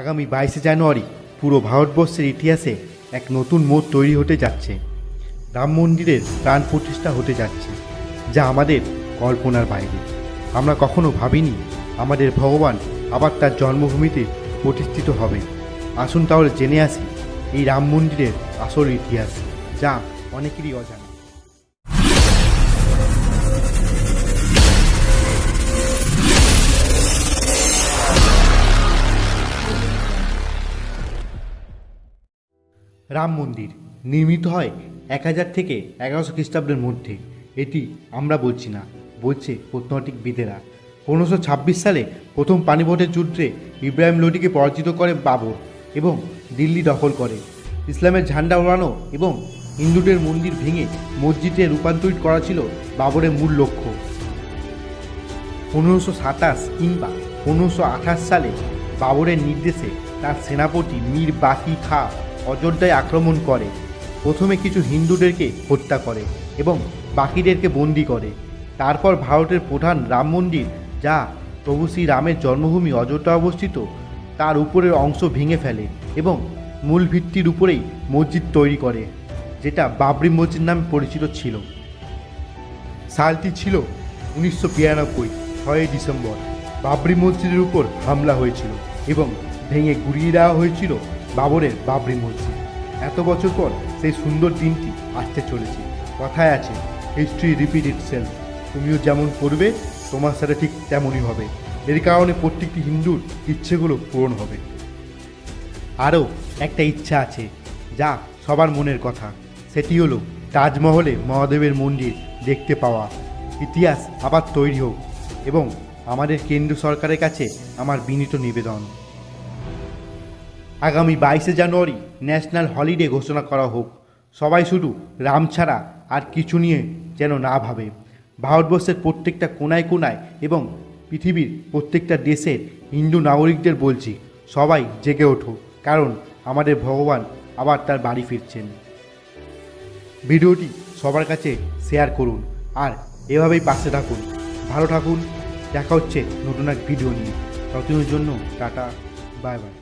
আগামী বাইশে জানুয়ারি পুরো ভারতবর্ষের ইতিহাসে এক নতুন মোড় তৈরি হতে যাচ্ছে। রাম মন্দিরের প্রাণ প্রতিষ্ঠা হতে যাচ্ছে, যা আমাদের কল্পনার বাইরে। আমরা কখনো ভাবিনি আমাদের ভগবান আবার তার জন্মভূমিতে প্রতিষ্ঠিত হবে। আসুন তাহলে জেনে আসি এই রাম মন্দিরের আসল ইতিহাস, যা অনেকেরই অজানা। রাম মন্দির। নির্মিত হয় এক হাজার থেকে এগারোশো খ্রিস্টাব্দের মধ্যে। এটি আমরা বলছি না, বলছে প্রত্নতাত্ত্বিক বিদেরা। পনেরোশো ছাব্বিশ সালে প্রথম পানিপথের যুদ্ধে ইব্রাহিম লোডিকে পরাজিত করে বাবর এবং দিল্লি দখল করে। ইসলামের ঝান্ডা ওড়ানো এবং হিন্দুদের মন্দির ভেঙে মসজিদে রূপান্তরিত করা ছিল বাবরের মূল লক্ষ্য। পনেরোশো সাতাশ কিংবা পনেরোশো আঠাশ সালে বাবরের নির্দেশে তার সেনাপতি মীর বাকি খা অযোধ্যায় আক্রমণ করে। প্রথমে কিছু হিন্দুদেরকে হত্যা করে এবং বাকিদেরকে বন্দি করে। তারপর ভারতের প্রধান রাম মন্দির, যা প্রভু শ্রী রামের জন্মভূমি অযোধ্যা অবস্থিত, তার উপরের অংশ ভেঙে ফেলে এবং মূল ভিত্তির উপরেই মসজিদ তৈরি করে, যেটা বাবরি মসজিদ নামে পরিচিত ছিল। সালটি ছিল উনিশশো বিরানব্বই, ছয়ই ডিসেম্বর। বাবরি মসজিদের উপর হামলা হয়েছিল এবং ভেঙে গুড়িয়ে দেওয়া হয়েছিল বাবরের বাবরি মসজিদ এত বছর পর সেই সুন্দর দিনটি আসতে চলেছে। কথায় আছে হিস্ট্রি রিপিট ইট সেলফ তুমিও যেমন করবে, তোমার সাথে ঠিক তেমনই হবে। এর কারণে প্রত্যেকটি হিন্দুর ইচ্ছেগুলো পূরণ হবে। আরও একটা ইচ্ছা আছে, যা সবার মনের কথা। সেটি হলো তাজমহলে মহাদেবের মন্দির দেখতে পাওয়া। ইতিহাস আবার তৈরি হোক এবং আমাদের কেন্দ্র সরকারের কাছে আমার বিনীত নিবেদন। আগামী বাইশে জানুয়ারি ন্যাশনাল হলিডে ঘোষণা করা হোক। সবাই শুধু রাম ছাড়া আর কিছু নিয়ে যেন না ভাবে। ভারতবর্ষের প্রত্যেকটা কোনায় কোনায় এবং পৃথিবীর প্রত্যেকটা দেশের হিন্দু নাগরিকদের বলছি, সবাই জেগে ওঠো, কারণ আমাদের ভগবান আবার তার বাড়ি ফিরছেন। ভিডিওটি সবার কাছে শেয়ার করুন আর এভাবেই পাশে থাকুন। ভালো থাকুন, দেখা হচ্ছে নতুন এক ভিডিও নিয়ে। ততদিনের জন্য টাটা, বাই বাই।